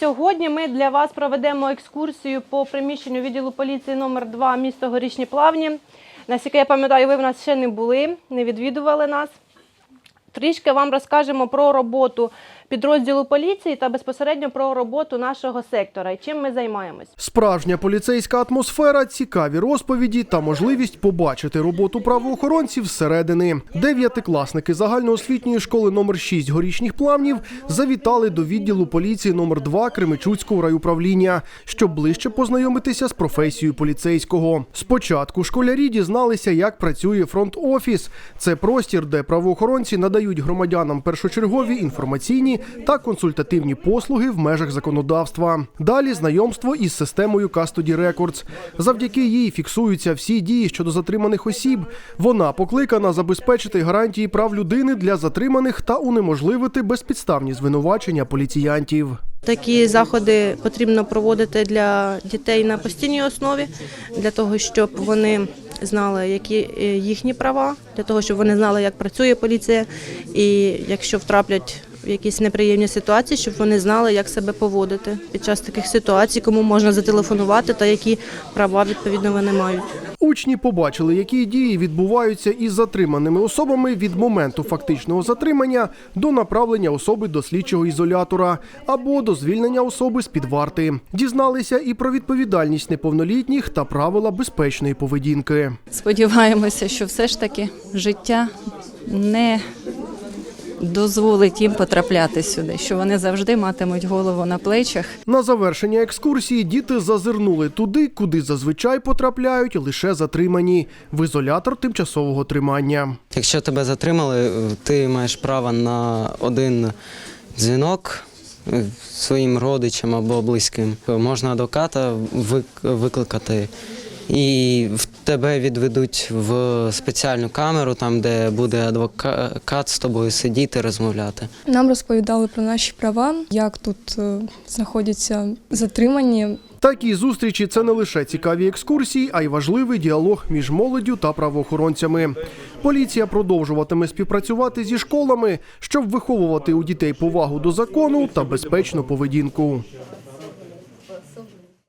Сьогодні ми для вас проведемо екскурсію по приміщенню відділу поліції номер 2 місто Горішні Плавні. Наскільки я пам'ятаю, ви в нас ще не були, не відвідували нас. Трішки вам розкажемо про роботу підрозділу поліції та безпосередньо про роботу нашого сектора чим ми займаємось. Справжня поліцейська атмосфера, цікаві розповіді та можливість побачити роботу правоохоронців зсередини. Дев'ятикласники загальноосвітньої школи номер 6 горішніх плавнів завітали до відділу поліції номер 2 Кременчуцького райуправління, щоб ближче познайомитися з професією поліцейського. Спочатку школярі дізналися, як працює фронт-офіс. Це простір, де правоохоронці надають громадянам першочергові інформаційні та консультативні послуги в межах законодавства. Далі знайомство із системою Custody Records. Завдяки їй фіксуються всі дії щодо затриманих осіб. Вона покликана забезпечити гарантії прав людини для затриманих та унеможливити безпідставні звинувачення поліціянтів. Такі заходи потрібно проводити для дітей на постійній основі, для того, щоб вони знали, які е, їхні права, для того, щоб вони знали, як працює поліція, і якщо втраплять в якісь неприємні ситуації, щоб вони знали, як себе поводити під час таких ситуацій, кому можна зателефонувати та які права відповідно вони мають. Учні побачили, які дії відбуваються із затриманими особами від моменту фактичного затримання до направлення особи до слідчого ізолятора або до звільнення особи з під варти. Дізналися і про відповідальність неповнолітніх та правила безпечної поведінки. Сподіваємося, що все ж таки життя не дозволить їм потрапляти сюди, що вони завжди матимуть голову на плечах. На завершення екскурсії діти зазирнули туди, куди зазвичай потрапляють лише затримані в ізолятор тимчасового тримання. Якщо тебе затримали, ти маєш право на один дзвінок е, своїм родичам або близьким. Можна адвоката вик- викликати, і в тебе відведуть в спеціальну камеру, там де буде адвокат з тобою сидіти, розмовляти. Нам розповідали про наші права, як тут е, знаходяться затримані. Такі зустрічі це не лише цікаві екскурсії, а й важливий діалог між молоддю та правоохоронцями. Поліція продовжуватиме співпрацювати зі школами, щоб виховувати у дітей повагу до закону та безпечну поведінку.